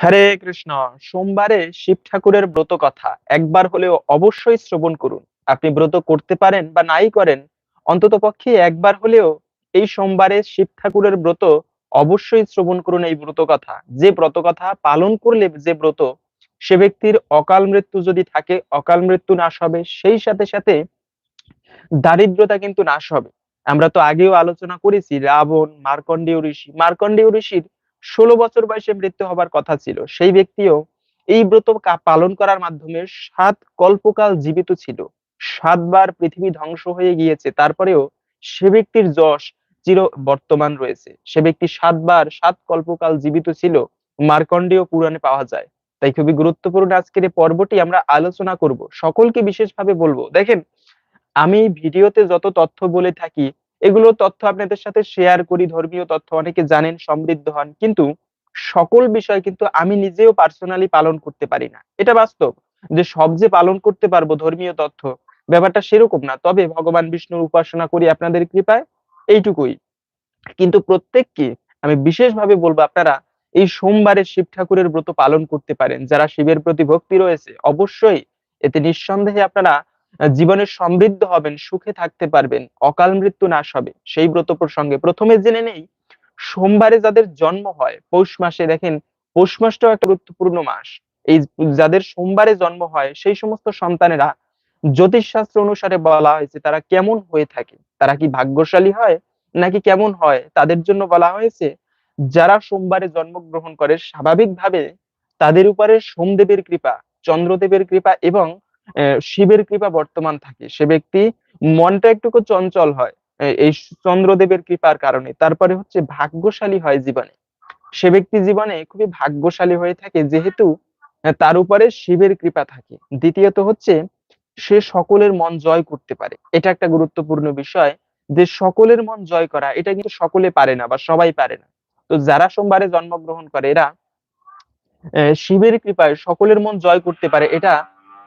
হরে কৃষ্ণ, সোমবারে শিব ঠাকুরের ব্রত কথা। একবার হলেও অবশ্যই শ্রবণ করুন। আপনি ব্রত করতে পারেন বা নাই করেন, অন্তত পক্ষে একবার হলেও এই সোমবারে শিব ঠাকুরের ব্রত অবশ্যই শ্রবণ করুন এই ব্রত কথা। যে ব্রত কথা পালন করলে যে ব্রত, সে ব্যক্তির অকাল মৃত্যু যদি থাকে, অকাল মৃত্যু নাশ হবে, সেই সাথে সাথে দারিদ্রতা কিন্তু নাশ হবে। আমরা তো আগেও আলোচনা করেছি, রাবণ, মার্কণ্ডেয় ঋষি। মার্কণ্ডেয় ঋষির ষোলো বছর বয়সে মৃত্যু হবার কথা ছিল। সেই ব্যক্তিও এই ব্রত পালন করার মাধ্যমে সাত কল্পকাল জীবিত ছিল। সাতবার পৃথিবী ধ্বংস হয়ে গিয়েছে। তারপরেও সে ব্যক্তির যশ চির বর্তমান রয়েছে। সে ব্যক্তি সাতবার, সাত কল্পকাল জীবিত ছিল। মার্কণ্ডেয় পুরাণে পাওয়া যায়। তাই খুবই গুরুত্বপূর্ণ আজকের এই পর্বটি আমরা আলোচনা করব। সকলকে বিশেষভাবে বলব, দেখেন, আমি ভিডিওতে যত তথ্য বলে থাকি এগুলো তথ্য আপনাদের সাথে শেয়ার করি, ধর্মীয় তথ্য, অনেকে জানেন, সমৃদ্ধ হন, কিন্তু সকল বিষয় কিন্তু আমি নিজেও পার্সোনালি পালন করতে পারি না। এটা বাস্তব যে সব যে পালন করতে পারব ধর্মীয় তথ্য, ব্যাপারটা সেরকম না। তবে ভগবান বিষ্ণুর উপাসনা করি আপনাদের কৃপায়, এইটুকুই। কিন্তু প্রত্যেককে আমি বিশেষভাবে বলব, আপনারা এই সোমবারে শিব ঠাকুরের ব্রত পালন করতে পারেন। যারা শিবের প্রতি ভক্তি রয়েছে, অবশ্যই এতে নিঃসন্দেহে আপনারা জীবনে সমৃদ্ধ হবেন, সুখে থাকতে পারবেন, অকাল মৃত্যু নাশ হবে। সেই ব্রত প্রসঙ্গে প্রথমে জেনে নেই, সোমবারে যাদের জন্ম হয়, পৌষ মাসে দেখেন, পৌষ মাসটাও একটা গুরুত্বপূর্ণ মাস। এই যাদের সোমবারে জন্ম হয়, সেই সমস্ত সন্তানেরা জ্যোতিষশাস্ত্র অনুসারে বলা হয়েছে, তারা কেমন হয়ে থাকে? তারা কি ভাগ্যশালী হয়, নাকি কেমন হয়? তাদের জন্য বলা হয়েছে, যারা সোমবারে জন্মগ্রহণ করে, স্বাভাবিকভাবে তাদের উপরে সোমদেবের কৃপা, চন্দ্রদেবের কৃপা এবং শিবের কৃপা বর্তমান থাকে। সে ব্যক্তি মনটা একটুকু চঞ্চল হয় এই চন্দ্রদেবের কৃপার কারণে। তারপরে হচ্ছে ভাগ্যশালী হয় জীবনে। সে ব্যক্তি জীবনে খুবই ভাগ্যশালী হয়ে থাকে, যেহেতু তার উপরে শিবের কৃপা থাকে। দ্বিতীয়ত হচ্ছে, সে সকলের মন জয় করতে পারে। এটা একটা গুরুত্বপূর্ণ বিষয়, যে সকলের মন জয় করা, এটা কিন্তু সকলে পারে না বা সবাই পারে না। তো যারা সোমবারে জন্মগ্রহণ করে, এরা শিবের কৃপায় সকলের মন জয় করতে পারে, এটা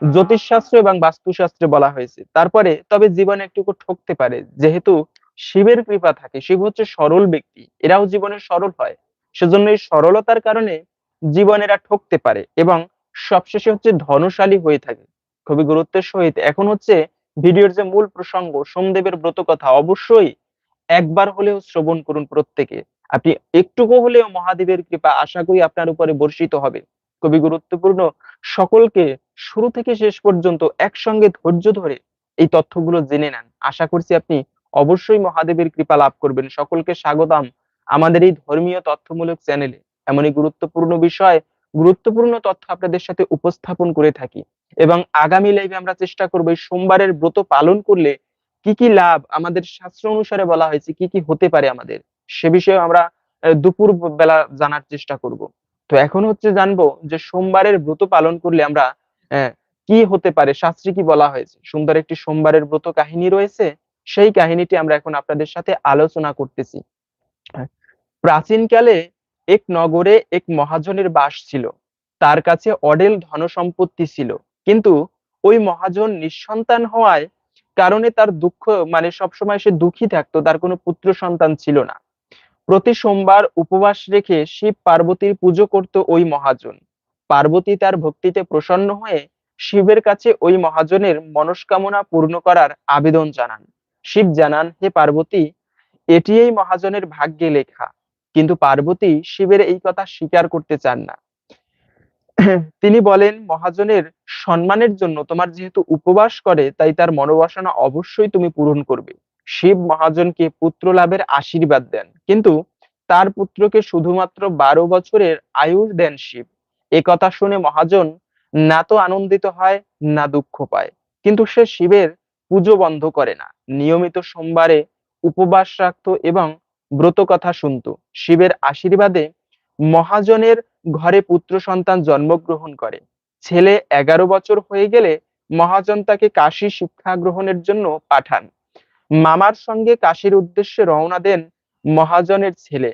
জ্যোতিষশাস্ত্র এবং বাস্তুশাস্ত্রে বলা হয়েছে। তারপরে তবে জীবনে একটুকু ঠকতে পারে। যেহেতু শিবের কৃপা থাকে, শিব হচ্ছে সরল ব্যক্তি, এরাও জীবনে সরল হয়। সেজন্য এই সরলতার কারণে জীবন এরা ঠকতে পারে এবং সবশেষে হচ্ছে ধনশালী হয়ে থাকে। খুবই গুরুত্বের সহিত এখন হচ্ছে ভিডিওর যে মূল প্রসঙ্গ, সোমদেবের ব্রত কথা, অবশ্যই একবার হলেও শ্রবণ করুন প্রত্যেকে। আপনি একটুকু হলেও মহাদেবের কৃপা আশা করি আপনার উপরে বর্ষিত হবে। খুবই গুরুত্বপূর্ণ। সকলকে শুরু থেকে শেষ পর্যন্ত একসঙ্গে ধৈর্য ধরে এই তথ্যগুলো জেনে নেন। আশা করছি আপনি অবশ্যই মহাদেবের কৃপা লাভ করবেন। সকলকে স্বাগতম আমাদের এই ধর্মীয় তথ্যমূলক চ্যানেলে। এমনই গুরুত্বপূর্ণ বিষয়, গুরুত্বপূর্ণ তথ্য আপনাদের সাথে উপস্থাপন করে থাকি এবং আগামী লাইভে আমরা চেষ্টা করব এই সোমবারের ব্রত পালন করলে কি কি লাভ, আমাদের শাস্ত্র অনুসারে বলা হয়েছে কি কি হতে পারে আমাদের, সে বিষয়ে আমরা দুপুর বেলা জানার চেষ্টা করব। তো এখন হচ্ছে জানব যে সোমবারের ব্রত পালন করলে আমরা আহ, কি হতে পারে? শাস্ত্রে কি বলা হয়েছে? সুন্দর একটি সোমবারের ব্রত কাহিনী রয়েছে। সেই কাহিনীটি আমরা এখন আপনাদের সাথে আলোচনা করতেছি। প্রাচীনকালে এক নগরে এক মহাজনের বাস ছিল। তার কাছে অডেল ধন সম্পত্তি ছিল। কিন্তু ওই মহাজন নিঃসন্তান হওয়ায় কারণে তার দুঃখ মানে সবসময় সে দুঃখী থাকতো তার কোনো পুত্র সন্তান ছিল না। প্রতি সোমবার উপবাস রেখে শিব পার্বতীর পুজো করত ওই মহাজন। পার্বতী তার ভক্তিতে প্রসন্ন হয়ে শিবের কাছে ওই মহাজনের মনস্কামনা পূর্ণ করার আবেদন জানান। শিব জানান, হে পার্বতী, এটি এই মহাজনের ভাগ্যে লেখা। কিন্তু পার্বতী শিবের এই কথা স্বীকার করতে চান না। তিনি বলেন, মহাজনের সম্মানের জন্য তোমার যেহেতু উপবাস করে, তাই তার মনোবাসনা অবশ্যই তুমি পূরণ করবে। শিব মহাজনকে পুত্র লাভের আশীর্বাদ দেন। কিন্তু তার পুত্রকে শুধুমাত্র বারো বছরের আয়ু দেন শিব। কথা শুনে মহাজন না তো আনন্দিত হয়, না দুঃখ পায়। কিন্তু সে শিবের পুজো বন্ধ করে না। নিয়মিত সোমবারে উপবাস রাখতো এবং ব্রত কথা শুনতো। শিবের আশীর্বাদে মহাজনের ঘরে পুত্র সন্তান জন্মগ্রহণ করে। ছেলে এগারো বছর হয়ে গেলে মহাজন তাকে কাশী শিক্ষা গ্রহণের জন্য পাঠান। মামার সঙ্গে কাশির উদ্দেশ্যে রওনা দেন মহাজনের ছেলে।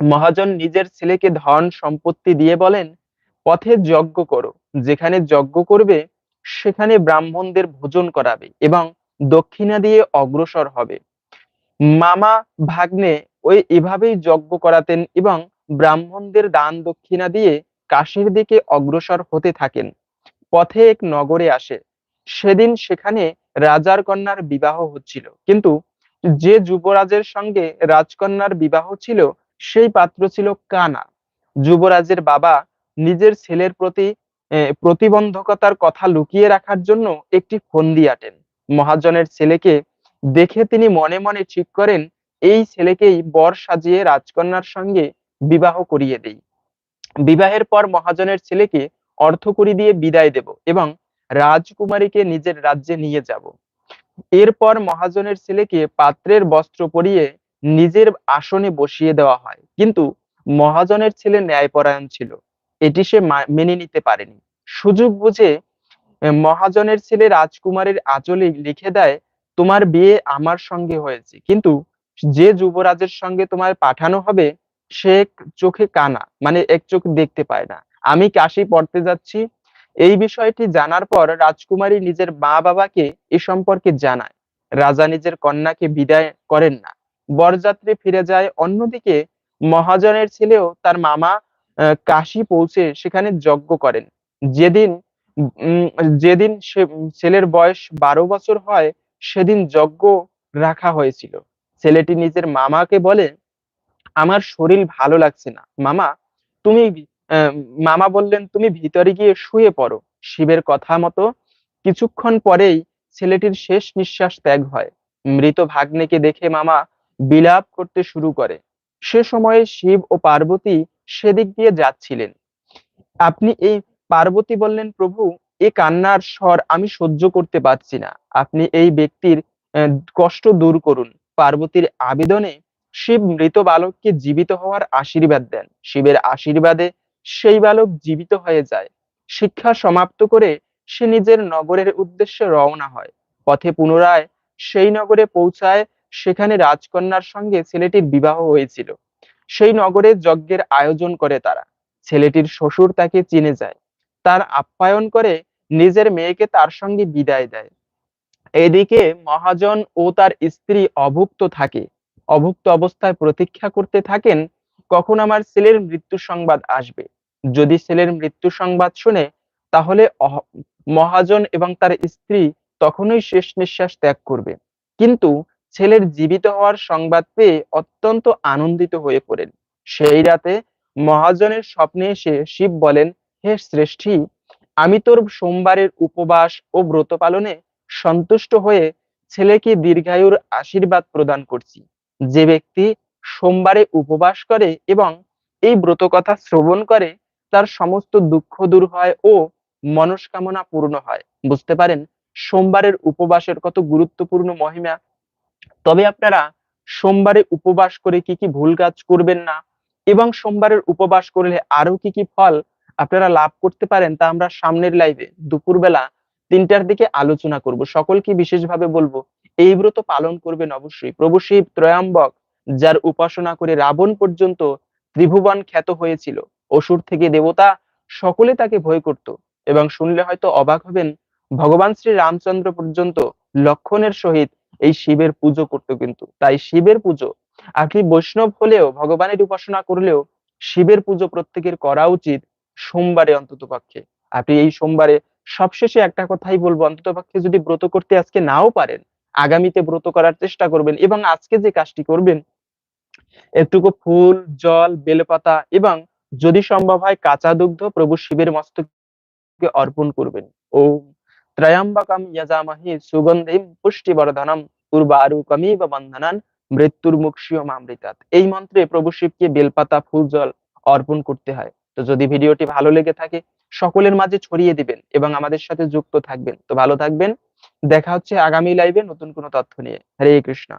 মহাজন নিজের ছেলেকে ধন সম্পত্তি দিয়ে বলেন, পথে যজ্ঞ করো। যেখানে যজ্ঞ করবে, সেখানে ব্রাহ্মণদের ভোজন করাবে এবং দক্ষিণা দিয়ে অগ্রসর হবে। মামা ভাগ্নে ওই এভাবেই যজ্ঞ করাতেন এবং ব্রাহ্মণদের দান দক্ষিণা দিয়ে কাশীর দিকে অগ্রসর হতে থাকেন। পথে এক নগরে আসে। সেদিন সেখানে রাজার কন্যার বিবাহ হচ্ছিল। কিন্তু যে যুবরাজের সঙ্গে রাজকন্যার বিবাহ ছিল, সেই পাত্র ছিল কানা। যুবরাজের বাবা নিজের ছেলের প্রতি প্রতিবন্ধকতার কথা লুকিয়ে রাখার জন্য একটি ফন্দি আটেন। মহাজনের ছেলেকে দেখে তিনি মনে মনে ঠিক করেন, এই ছেলেকেই বর সাজিয়ে রাজকন্যার সঙ্গে বিবাহ করিয়ে দেই। বিবাহের পর মহাজনের ছেলেকে অর্থকড়ি দিয়ে বিদায় দেব এবং রাজকুমারীকে নিজের রাজ্যে নিয়ে যাব। এরপর মহাজনের ছেলেকে পাত্রের বস্ত্র পরিয়ে নিজের আসনে বসিয়ে দেওয়া হয়। কিন্তু মহাজনের ছেলে ন্যায়পরায়ণ ছিল। এটি সে মেনে নিতে পারেনি। সুযোগ বুঝে মহাজনের ছেলে রাজকুমারের আঁচলে লিখে দেয়, তোমার বিয়ে আমার সঙ্গে হয়েছে। কিন্তু যে যুবরাজের সঙ্গে তোমার পাঠানো হবে, সে চোখে কানা মানে এক চোখ দেখতে পায় না। আমি কাশি পড়তে যাচ্ছি এই বিষয়টি জানার পর রাজকুমারী নিজের মা বাবাকে এ সম্পর্কে জানায়। রাজা নিজের কন্যাকে বিদায় করেন না। বরযাত্রী ফিরে যায় অন্যদিকে মহাজনের ছেলেও তার মামা কাশি পৌঁছে সেখানে যজ্ঞ করেন। যেদিন যেদিন ছেলের বয়স বারো বছর হয়, সেদিন যজ্ঞ রাখা হয়েছিল। ছেলেটি নিজের মামাকে বলে, আমার শরীর ভালো লাগছে না। মামা, তুমি মামা বললেন, তুমি ভিতরে গিয়ে শুয়ে পড়ো। শিবের কথা মতো কিছুক্ষণ পরেই ছেলেটির শেষ নিঃশ্বাস ত্যাগ হয়। মৃত ভাগ্নেকে দেখে মামা বিলাপ করতে শুরু করে। সে সময়ে শিব ও পার্বতী সেদিক দিয়ে যাচ্ছিলেন। আপনি এই পার্বতী বললেন, প্রভু, এ কান্নার স্বর আমি সহ্য করতে পারছি না। আপনি এই ব্যক্তির কষ্ট দূর করুন। পার্বতীর আবেদনে শিব মৃত বালককে জীবিত হওয়ার আশীর্বাদ দেন। শিবের আশীর্বাদে সেই বালক জীবিত হয়ে যায়। শিক্ষা সমাপ্ত করে সে নিজের নগরের উদ্দেশ্যে রওনা হয়। পথে পুনরায় সেই নগরে পৌঁছায় সেখানে রাজকন্যার সঙ্গে ছেলেটির বিবাহ হয়েছিল। সেই নগরে যজ্ঞের আয়োজন করে তারা। ছেলেটির শ্বশুর তাকে চিনে যায়। তার আপ্যায়ন করে নিজের মেয়েকে তার সঙ্গে বিদায় দেয়। এদিকে মহাজন ও তার স্ত্রী অভুক্ত থাকে। অভুক্ত অবস্থায় প্রতীক্ষা করতে থাকেন কখন আমার ছেলের মৃত্যু সংবাদ আসবে? যদি ছেলের মৃত্যু সংবাদ শুনে, তাহলে মহাজন এবং তার স্ত্রী তখনই শেষ নিঃশ্বাস ত্যাগ করবে। কিন্তু ছেলের জীবিত হওয়ার সংবাদ পেয়ে অত্যন্ত আনন্দিত হয়ে পড়েন। সেই রাতে মহাজনের স্বপ্নে এসে শিব বলেন, হে শ্রেষ্ঠী আমি তোর সোমবারের উপবাস ও ব্রত পালনে সন্তুষ্ট হয়ে ছেলেকে দীর্ঘায়ুর আশীর্বাদ প্রদান করছি। যে ব্যক্তি সোমবারে উপবাস করে এবং এই ব্রত কথা শ্রবণ করে তার সমস্ত দুঃখ দূর হয় ও মনস্কামনা পূর্ণ হয়। বুঝতে পারেন? সোমবারের উপবাসের কত গুরুত্বপূর্ণ মহিমা। তবে আপনারা সোমবারে উপবাস করে কি কি ভুল কাজ করবেন না এবং সোমবারের উপবাস করলে আরও কি কি ফল আপনারা লাভ করতে পারেন তা আমরা সামনের লাইভে দুপুরবেলা তিনটার দিকে আলোচনা করব। সকলকে বিশেষভাবে বলব, এই ব্রত পালন করবেন অবশ্যই। প্রভু শিব ত্রয়াম্বক যার উপাসনা করে রাবণ পর্যন্ত ত্রিভুবন খ্যাত হয়েছিল। অসুর থেকে দেবতা সকলে তাকে ভয় করত এবং শুনলে হয়তো অবাক হবেন, ভগবান শ্রী রামচন্দ্র পর্যন্ত লক্ষণের সহিত এই শিবের পুজো করতো কিন্তু। তাই শিবের পুজো আপনি বৈষ্ণব হলেও, ভগবানের উপাসনা করলেও শিবের পুজো প্রত্যেকের করা উচিত সোমবারে অন্তত পক্ষে আপনি এই সোমবারে সবশেষে একটা কথাই বলব অন্তত পক্ষে যদি ব্রত করতে আজকে নাও পারেন, আগামীতে ব্রত করার চেষ্টা করবেন এবং আজকে যে কাজটি করবেন একটুকু ফুল, জল, বেলপাতা এবং যদি সম্ভব হয় কাঁচা দুগ্ধ প্রভু শিবের মস্তকে অর্পণ করবেন। ওম ত্রয়াম্বকম যজামহে সুগন্ধিম পুষ্টিবর্ধনম উর্বারুকমিব বন্ধনান মৃত্যুর মুক্ষীয় মামৃতাত এই মন্ত্রে প্রভু শিবকে বেলপাতা, ফুল, জল অর্পণ করতে হয়। তো যদি ভিডিওটি ভালো লেগে থাকে, সকলের মাঝে ছড়িয়ে দিবেন এবং আমাদের সাথে যুক্ত থাকবেন। তো ভালো থাকবেন। দেখা হচ্ছে আগামী লাইভে নতুন কোনো তথ্য নিয়ে। হরে কৃষ্ণ।